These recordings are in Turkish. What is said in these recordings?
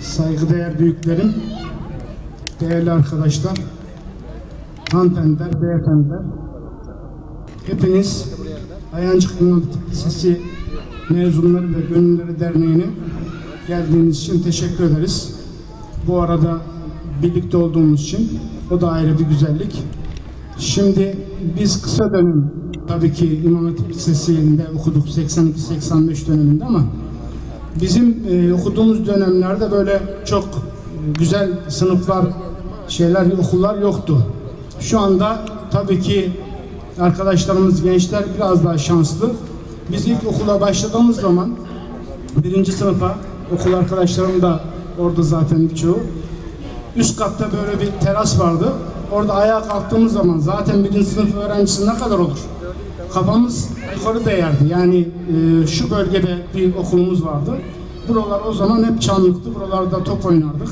saygıdeğer büyüklerim, değerli arkadaşlar, hanımefendiler, beyefendiler, hepiniz Ayancık Hatip Lisesi mezunları ve gönülleri derneğine geldiğiniz için teşekkür ederiz. Bu arada birlikte olduğumuz için o da ayrı bir güzellik. Şimdi biz kısa dönem tabii ki İmam Hatip Lisesi'nde okuduk 82-85 döneminde ama bizim e, okuduğumuz dönemlerde böyle çok e, güzel sınıflar, şeyler, okullar yoktu. Şu anda tabii ki arkadaşlarımız, gençler biraz daha şanslı. Biz ilk okula başladığımız zaman birinci sınıfa okul arkadaşlarım da orada zaten birçoğu. Üst katta böyle bir teras vardı. Orada ayağa kalktığımız zaman zaten birinci sınıf öğrencisi ne kadar olur? Kafamız yukarı değerdi. Yani e, şu bölgede bir okulumuz vardı. Buralar o zaman hep çamlıktı. Buralarda top oynardık.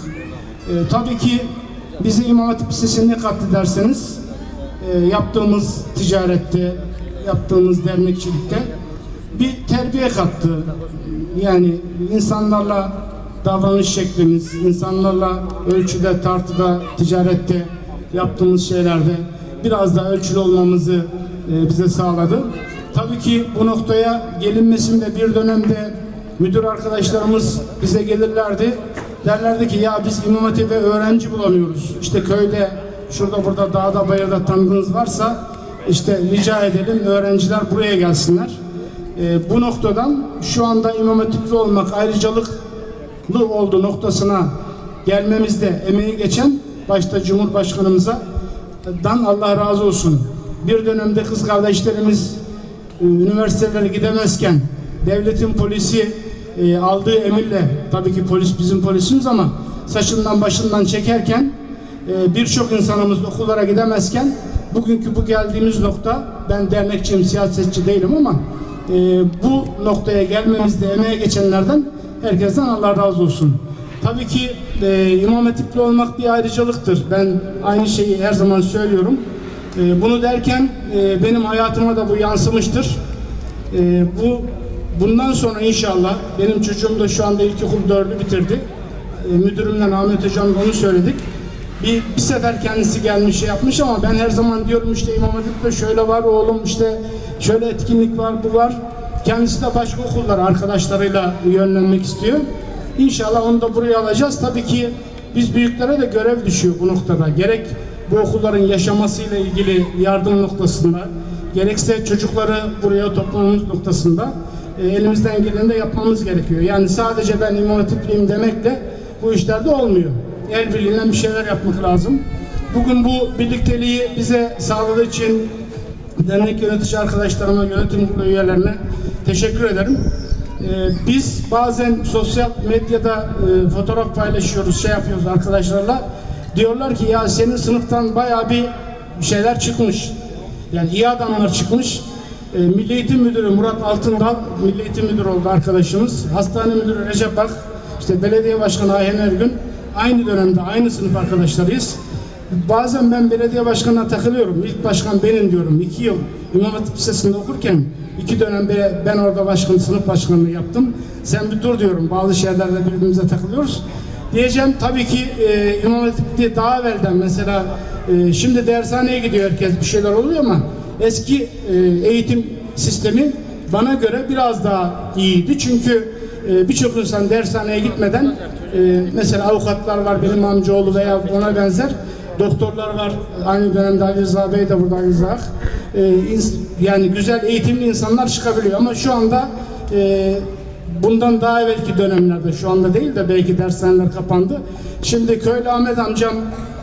E, tabii ki bizi İmam Hatip Lisesi'ne ne kattı derseniz e, yaptığımız ticarette, yaptığımız dernekçilikte bir terbiye kattı. Yani insanlarla davranış şeklimiz, insanlarla ölçüde, tartıda, ticarette yaptığımız şeylerde biraz daha ölçülü olmamızı bize sağladı. Tabii ki bu noktaya gelinmesinde bir dönemde müdür arkadaşlarımız bize gelirlerdi. Derlerdi ki ya biz İmam Hatip'e öğrenci bulamıyoruz. İşte köyde, şurada burada dağda bayırda tanıdığınız varsa işte rica edelim öğrenciler buraya gelsinler. E, bu noktadan şu anda İmam Hatip'li olmak ayrıcalıklı olduğu noktasına gelmemizde emeği geçen başta Cumhurbaşkanımıza dan Allah razı olsun. Bir dönemde kız kardeşlerimiz e, üniversitelere gidemezken devletin polisi e, aldığı emirle tabii ki polis bizim polisimiz ama saçından başından çekerken e, birçok insanımız okullara gidemezken bugünkü bu geldiğimiz nokta ben dernekçiyim siyasetçi değilim ama bu noktaya gelmemizde emeğe geçenlerden herkesten Allah razı olsun. Tabii ki e, İmam Hatipli olmak bir ayrıcalıktır. Ben aynı şeyi her zaman söylüyorum. E, bunu derken e, benim hayatıma da bu yansımıştır. E, bu bundan sonra inşallah benim çocuğum da şu anda ilkokul dördü bitirdi. E, müdürümle Ahmet Hocam onu söyledik. Bir, bir sefer kendisi gelmiş şey yapmış ama ben her zaman diyorum işte İmam Hatip'te şöyle var oğlum işte şöyle etkinlik var bu var. Kendisi de başka okullara arkadaşlarıyla yönlenmek istiyor. İnşallah onu da buraya alacağız. Tabii ki biz büyüklere de görev düşüyor bu noktada. Gerek bu okulların yaşamasıyla ilgili yardım noktasında, gerekse çocukları buraya toplamamız noktasında e, elimizden geleni de yapmamız gerekiyor. Yani sadece ben İmam Hatipliyim demekle bu işlerde olmuyor. El birliğiyle bir şeyler yapmak lazım. Bugün bu birlikteliği bize sağladığı için dernek yönetici arkadaşlarıma, yönetim kurulu üyelerine teşekkür ederim. Ee, biz bazen sosyal medyada e, fotoğraf paylaşıyoruz, şey yapıyoruz arkadaşlarla. Diyorlar ki ya senin sınıftan bayağı bir şeyler çıkmış. Yani iyi adamlar çıkmış. E, Milli Eğitim Müdürü Murat Altındal, Milli Eğitim Müdürü oldu arkadaşımız. Hastane Müdürü Recep Bak, işte Belediye Başkanı Ayhan Ergün. Aynı dönemde aynı sınıf arkadaşlarıyız. Bazen ben belediye başkanına takılıyorum. İlk başkan benim diyorum. İki yıl İmam Hatip Lisesi'nde okurken iki dönem be- ben orada başkan, sınıf başkanlığı yaptım. Sen bir dur diyorum. Bazı şeylerde birbirimize takılıyoruz. Diyeceğim tabii ki e, İmam Hatip'te daha evvelden mesela e, şimdi dershaneye gidiyor herkes bir şeyler oluyor ama eski e, eğitim sistemi bana göre biraz daha iyiydi. Çünkü e, birçok insan dershaneye gitmeden e, mesela avukatlar var benim amcaoğlu veya ona benzer doktorlar var. Aynı dönemde Ali Rıza Bey de burada Ali Rıza. E, yani güzel eğitimli insanlar çıkabiliyor ama şu anda e, bundan daha evvelki dönemlerde şu anda değil de belki dershaneler kapandı. Şimdi köylü Ahmet amcam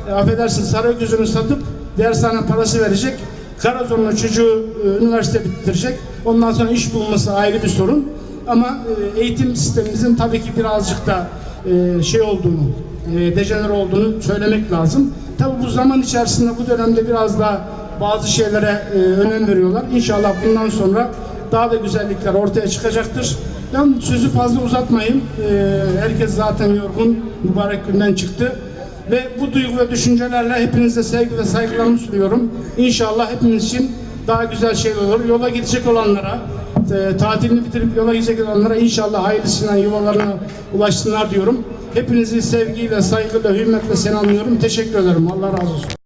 e, affedersin Sarıgöz'ünü satıp dershane parası verecek. Karazor'un çocuğu e, üniversite bitirecek. Ondan sonra iş bulması ayrı bir sorun. Ama e, eğitim sistemimizin tabii ki birazcık da e, şey olduğunu, e, dejener olduğunu söylemek lazım. Tabii bu zaman içerisinde bu dönemde biraz da bazı şeylere e, önem veriyorlar. İnşallah bundan sonra daha da güzellikler ortaya çıkacaktır. Ben sözü fazla uzatmayayım. E, herkes zaten yorgun, mübarek günden çıktı. Ve bu duygu ve düşüncelerle hepinize sevgi ve saygılarımı sunuyorum. İnşallah hepimiz için daha güzel şeyler olur. Yola gidecek olanlara, e, tatilini bitirip yola gidecek olanlara inşallah hayırlısıyla yuvalarına ulaşsınlar diyorum. Hepinizi sevgiyle, saygıyla, hürmetle selamlıyorum. Teşekkür ederim. Allah razı olsun.